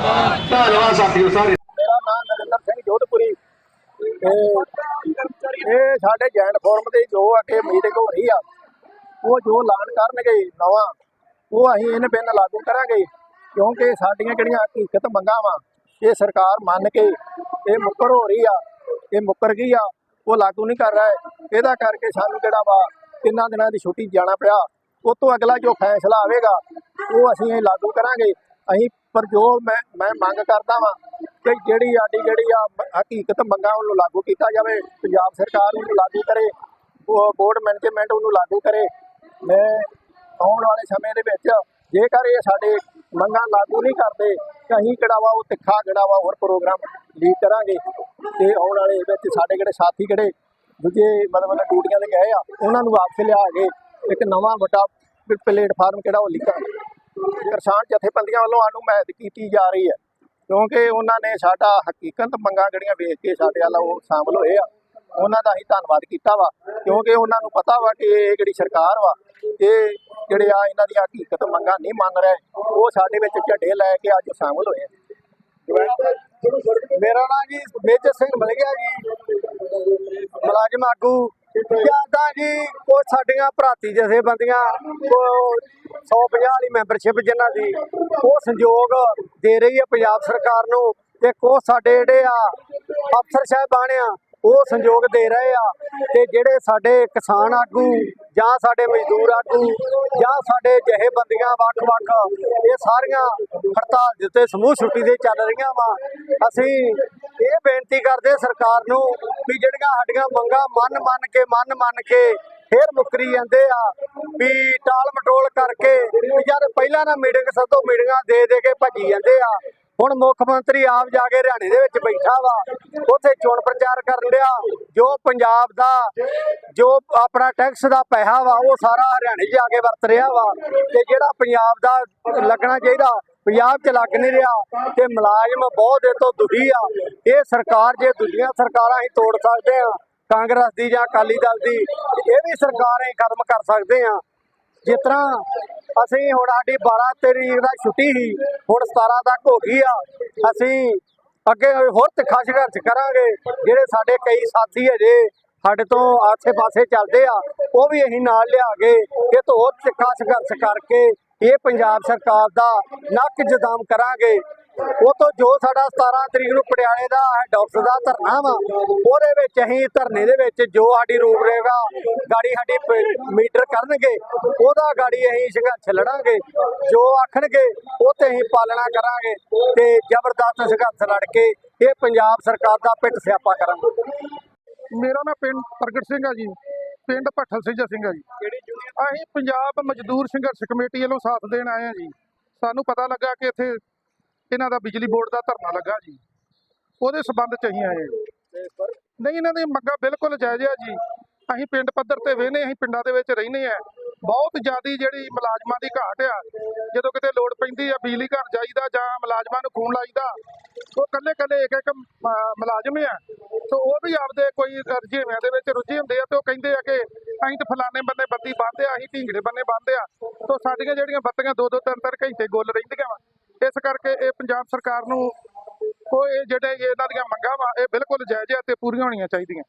ਵਾਸੀਆਂ ਸਾਰੇ। ਮੇਰਾ ਨਾਮ ਨਰਿੰਦਰ ਸਿੰਘ ਜੋਧਪੁਰੀ। ਇਹ ਇਹ ਸਾਡੇ ਜੈਨ ਫੋਰਮ ਦੇ ਜੋ ਅੱਗੇ ਮੀਟਿੰਗ ਹੋ ਰਹੀ ਆ, ਉਹ ਜੋ ਐਲਾਨ ਕਰਨਗੇ ਨਵਾਂ, ਉਹ ਅਸੀਂ ਇਹਨੇ ਬਿਨ ਲਾਗੂ ਕਰਾਂਗੇ, ਕਿਉਂਕਿ ਸਾਡੀਆਂ ਜਿਹੜੀਆਂ ਹਕੀਕਤ ਮੰਗਾਂ ਵਾ, ਇਹ ਸਰਕਾਰ ਮੰਨ ਕੇ ਇਹ ਮੁੱਕਰ ਹੋ ਰਹੀ ਆ, ਇਹ ਮੁੱਕਰ ਗਈ ਆ, ਉਹ ਲਾਗੂ ਨਹੀਂ ਕਰ ਰਹਾ। ਇਹਦਾ ਕਰਕੇ ਸਾਨੂੰ ਜਿਹੜਾ ਵਾ ਤਿੰਨਾਂ ਦਿਨਾਂ ਦੀ ਛੁੱਟੀ ਜਾਣਾ ਪਿਆ। ਉਹ ਤੋਂ ਅਗਲਾ ਜੋ ਫੈਸਲਾ ਆਵੇਗਾ, ਉਹ ਅਸੀਂ ਇਹ ਲਾਗੂ ਕਰਾਂਗੇ। ਅਸੀਂ ਪਰ ਜੋ ਮੈਂ ਮੈਂ ਮੰਗ ਕਰਦਾ ਵਾਂ ਕਿ ਜਿਹੜੀ ਸਾਡੀ ਜਿਹੜੀ ਆ ਹਕੀਕਤ ਮੰਗਾਂ ਉਹਨੂੰ ਲਾਗੂ ਕੀਤਾ ਜਾਵੇ, ਪੰਜਾਬ ਸਰਕਾਰ ਉਹਨੂੰ ਲਾਗੂ ਕਰੇ ਬੋਰਡ ਮੈਨੇਜਮੈਂਟ ਉਹਨੂੰ ਲਾਗੂ ਕਰੇ। ਮੈਂ ਆਉਣ ਵਾਲੇ ਸਮੇਂ ਦੇ ਵਿੱਚ ਜੇਕਰ ਇਹ ਸਾਡੇ ਮੰਗਾਂ ਲਾਗੂ ਨਹੀਂ ਕਰਦੇ ਤਾਂ ਅਸੀਂ ਜਿਹੜਾ ਵਾ ਉਹ ਤਿੱਖਾ ਜਿਹੜਾ ਵਾ ਹੋਰ ਪ੍ਰੋਗਰਾਮ ਲੀਡ ਕਰਾਂਗੇ। ਤੇ ਆਉਣ ਵਾਲੇ ਵਿੱਚ ਸਾਡੇ ਜਿਹੜੇ ਸਾਥੀ ਜਿਹੜੇ ਦੂਜੇ ਮਤਲਬ ਟੂਟੀਆਂ ਦੇ ਗਏ ਆ, ਉਹਨਾਂ ਨੂੰ ਵਾਪਸ ਲਿਆ ਕੇ ਇੱਕ ਨਵਾਂ ਵੱਡਾ ਪਲੇਟਫਾਰਮ ਕਿਹੜਾ ਉਹ ਲਿਖਾਂਗੇ ਕਿਸਾਨ ਜਥੇਬੰਦੀਆਂ ਵੱਲੋਂ ਸਾਨੂੰ ਮਦਦ ਕੀਤੀ ਜਾ ਰਹੀ ਹੈ। ਕਿਉਂਕਿ ਉਹਨਾਂ ਨੇ ਸਾਡਾ ਹਕੀਕਤ ਮੰਗਾਂ ਜਿਹੜੀਆਂ ਵੇਖ ਕੇ ਸਾਡੇ ਵੱਲ ਉਹ ਸ਼ਾਮਲ ਹੋਏ ਆ, ਉਹਨਾਂ ਦਾ ਅਸੀਂ ਧੰਨਵਾਦ ਕੀਤਾ ਵਾ। ਕਿਉਂਕਿ ਉਹਨਾਂ ਨੂੰ ਪਤਾ ਵਾ ਕਿ ਇਹ ਜਿਹੜੀ ਸਰਕਾਰ ਵਾ, ਇਹ ਜਿਹੜੇ ਆ ਇਹਨਾਂ ਦੀਆਂ ਹਕੀਕਤ ਮੰਗਾਂ ਨਹੀਂ ਮੰਨ ਰਹੇ, ਉਹ ਸਾਡੇ ਵਿੱਚ ਝੰਡੇ ਲੈ ਕੇ ਅੱਜ ਸ਼ਾਮਲ ਹੋਏ ਮੇਰਾ ਨਾਮ ਜੀ ਮੇਜਰ ਸਿੰਘ ਮਲਗਿਆ ਜੀ। ਮੁਲਾਜ਼ਮ ਆਗੂ ਜ਼ਿਆਦਾ ਜੀ ਕੋ ਸਾਡੀਆਂ ਭਰਾਤੀ ਜਥੇਬੰਦੀਆਂ ਕੋ 150 ਵਾਲੀ ਮੈਂਬਰਸ਼ਿਪ ਜਿਨ੍ਹਾਂ ਦੀ, ਉਹ ਸੰਯੋਗ ਦੇ ਰਹੀ ਹੈ ਪੰਜਾਬ ਸਰਕਾਰ ਨੂੰ। ਤੇ ਕੋ ਸਾਡੇ ਜਿਹੜੇ ਆ ਅਫਸਰ ਸਾਹਿਬਾਨ ਆ, ਉਹ ਸੰਯੋਗ ਦੇ ਰਹੇ ਆ ਤੇ ਜਿਹੜੇ ਸਾਡੇ ਕਿਸਾਨ ਆਗੂ ਜਾਂ ਸਾਡੇ ਮਜ਼ਦੂਰ ਆਗੂ ਜਾਂ ਸਾਡੇ ਜਥੇਬੰਦੀਆਂ ਵੱਖ-ਵੱਖ, ਇਹ ਸਾਰੀਆਂ ਹੜਤਾਲ ਦੇ ਉੱਤੇ ਸਮੂਹ ਛੁੱਟੀ ਦੇ ਚੱਲ ਰਹੀਆਂ ਵਾ। ਅਸੀਂ ਇਹ ਬੇਨਤੀ ਕਰਦੇ ਸਰਕਾਰ ਨੂੰ ਵੀ ਜਿਹੜੀਆਂ ਸਾਡੀਆਂ ਮੰਗਾਂ ਮੰਨ ਮੰਨ ਕੇ, ਮੰਨ ਮੰਨ ਕੇ ਫੇਰ ਮੁੱਕਰੀ ਜਾਂਦੇ ਆ, ਵੀ ਟਾਲ ਮਟੋਲ ਕਰਕੇ ਵੀ ਜਦ ਪਹਿਲਾਂ ਨਾ ਮੀਟਿੰਗ ਸੱਦੋ ਮੀਟਿੰਗਾਂ ਦੇ ਦੇ ਕੇ ਭੱਜੀ ਜਾਂਦੇ ਆ। ਹੁਣ ਮੁੱਖ ਮੰਤਰੀ ਆਪ ਜਾ ਕੇ ਹਰਿਆਣੇ ਦੇ ਵਿੱਚ ਬੈਠਾ ਵਾ, ਉੱਥੇ ਚੋਣ ਪ੍ਰਚਾਰ ਕਰਨ ਲਿਆ ਜੋ ਪੰਜਾਬ ਦਾ, ਜੋ ਆਪਣਾ ਟੈਕਸ ਦਾ ਪੈਸਾ ਵਾ, ਉਹ ਸਾਰਾ ਹਰਿਆਣੇ 'ਚ ਜਾ ਕੇ ਵਰਤ ਰਿਹਾ ਵਾ। ਤੇ ਜਿਹੜਾ ਪੰਜਾਬ ਦਾ ਲੱਗਣਾ ਚਾਹੀਦਾ ਪੰਜਾਬ 'ਚ ਲੱਗ ਨਹੀਂ ਰਿਹਾ ਤੇ ਮੁਲਾਜ਼ਮ ਬਹੁਤ ਇਹ ਤੋਂ ਦੁਖੀ ਆ। ਇਹ ਸਰਕਾਰ ਜੇ ਦੂਜੀਆਂ ਸਰਕਾਰਾਂ ਹੀ ਤੋੜ ਸਕਦੇ ਆ, ਕਾਂਗਰਸ ਦੀ ਜਾਂ ਅਕਾਲੀ ਦਲ ਦੀ, ਇਹ ਵੀ ਸਰਕਾਰ ਹੀ ਖਤਮ ਕਰ ਸਕਦੇ ਆ। ਜਿਸ ਤਰ੍ਹਾਂ ਅਸੀਂ ਹੁਣ ਸਾਡੀ 12 ਤਰੀਕ ਦਾ ਛੁੱਟੀ ਸੀ, ਹੁਣ 17 ਤੱਕ ਹੋ ਗਈ ਆ। ਅਸੀਂ ਅੱਗੇ ਹੋਰ ਤਿੱਖਾ ਸੰਘਰਸ਼ ਕਰਾਂਗੇ, ਜਿਹੜੇ ਸਾਡੇ ਕਈ ਸਾਥੀ ਹਜੇ ਸਾਡੇ ਤੋਂ ਆਸੇ-ਪਾਸੇ ਚੱਲਦੇ ਆ, ਉਹ ਵੀ ਅਸੀਂ ਨਾਲ ਲਿਆ ਕੇ, ਇਹ ਤੋਂ ਹੋਰ ਤਿੱਖਾ ਸੰਘਰਸ਼ ਕਰਕੇ ਇਹ ਪੰਜਾਬ ਸਰਕਾਰ ਦਾ ਨੱਕ ਜਦਾਮ ਕਰਾਂਗੇ। ਉਹ ਤੋਂ ਜੋ ਸਾਡਾ 17 ਤਰੀਕ ਨੂੰ ਪਟਿਆਲੇ ਦਾ ਹੈਡ ਆਫਿਸ ਦਾ ਧਰਨਾ ਵਾ, ਉਹਦੇ ਵਿੱਚ ਅਸੀਂ ਧਰਨੇ ਦੇ ਵਿੱਚ ਜੋ ਸਾਡੀ ਰੂਪਰੇਖਾ ਗਾੜੀ ਸਾਡੀ ਮੀਟਰ ਕਰਨਗੇ, ਉਹਦਾ ਗਾੜੀ ਅਸੀਂ ਸੰਘਰਸ਼ ਲੜਾਂਗੇ। ਜੋ ਆਖਣਗੇ, ਉਹ ਤੇ ਅਸੀਂ ਪਾਲਣਾ ਕਰਾਂਗੇ ਤੇ ਜ਼ਬਰਦਸਤ ਸੰਘਰਸ਼ ਲੜ ਕੇ ਇਹ ਪੰਜਾਬ ਸਰਕਾਰ ਦਾ ਪਿੱਟ ਸਿਆਪਾ ਕਰਾਂਗੇ। ਮੇਰਾ ਨਾਮ ਪਿੰਡ ਪ੍ਰਗਟ ਸਿੰਘ ਆ ਜੀ। ਪਿੰਡ ਭੱਠਲ ਸਿੰਘ ਸਿੰਘ ਆ ਜੀ। ਅਸੀਂ ਪੰਜਾਬ ਮਜ਼ਦੂਰ ਸੰਘਰਸ਼ ਕਮੇਟੀ ਵੱਲੋਂ ਸਾਥ ਦੇਣ ਆਏ ਆ ਜੀ। ਸਾਨੂੰ ਪਤਾ ਲੱਗਾ ਕਿ ਇੱਥੇ ਇਹਨਾਂ ਦਾ ਬਿਜਲੀ ਬੋਰਡ ਦਾ ਧਰਨਾ ਲੱਗਾ ਜੀ। ਉਹਦੇ ਸਬੰਧ ਚ ਅਸੀਂ ਆਏ ਨਹੀਂ ਇਹਨਾਂ ਦੀ ਮੰਗਾਂ ਬਿਲਕੁਲ ਜਾਇਜ਼ ਆ ਜੀ। ਅਸੀਂ ਪਿੰਡ ਪੱਧਰ ਤੇ ਵੇਹਨੇ ਅਸੀਂ ਪਿੰਡਾਂ ਦੇ ਵਿੱਚ ਰਹਿੰਦੇ ਆ ਬਹੁਤ ਜ਼ਿਆਦੀ ਜਿਹੜੀ ਮੁਲਾਜ਼ਮਾਂ ਦੀ ਘਾਟ ਆ ਜਦੋਂ ਕਿਤੇ ਲੋੜ ਪੈਂਦੀ ਆ, ਬਿਜਲੀ ਘਰ ਜਾਈਦਾ ਜਾਂ ਮੁਲਾਜ਼ਮਾਂ ਨੂੰ ਫੋਨ ਲਾਈਦਾ, ਉਹ ਕੱਲੇ ਕੱਲੇ ਇੱਕ ਇੱਕ ਮੁਲਾਜ਼ਮ ਆ। ਸੋ ਉਹ ਵੀ ਆਪਦੇ ਕੋਈ ਰੁਝੇਵਿਆਂ ਦੇ ਵਿੱਚ ਰੁੱਝੇ ਹੁੰਦੇ ਆ ਤੇ ਉਹ ਕਹਿੰਦੇ ਆ ਕਿ ਅਸੀਂ ਤਾਂ ਫਲਾਣੇ ਬੰਨੇ ਬੱਤੀ ਬੰਨਦੇ ਆ, ਅਸੀਂ ਢੀਂਗੜੇ ਬੰਨੇ ਬੰਨਦੇ ਆ। ਸੋ ਸਾਡੀਆਂ ਜਿਹੜੀਆਂ ਬੱਤੀਆਂ ਦੋ ਦੋ ਤਿੰਨ ਤਿੰਨ ਘੰਟੇ ਗੁੱਲ ਰਹਿੰਦੀਆਂ ਵਾ, ਇਸ ਕਰਕੇ ਇਹ ਪੰਜਾਬ ਸਰਕਾਰ ਨੂੰ ਕੋਈ ਇਹ ਜਿਹੜੇ ਇਹਨਾਂ ਦੀਆਂ ਮੰਗਾਂ ਵਾ, ਇਹ ਬਿਲਕੁਲ ਜਾਇਜ਼ ਆ ਤੇ ਪੂਰੀਆਂ ਹੋਣੀਆਂ ਚਾਹੀਦੀਆਂ।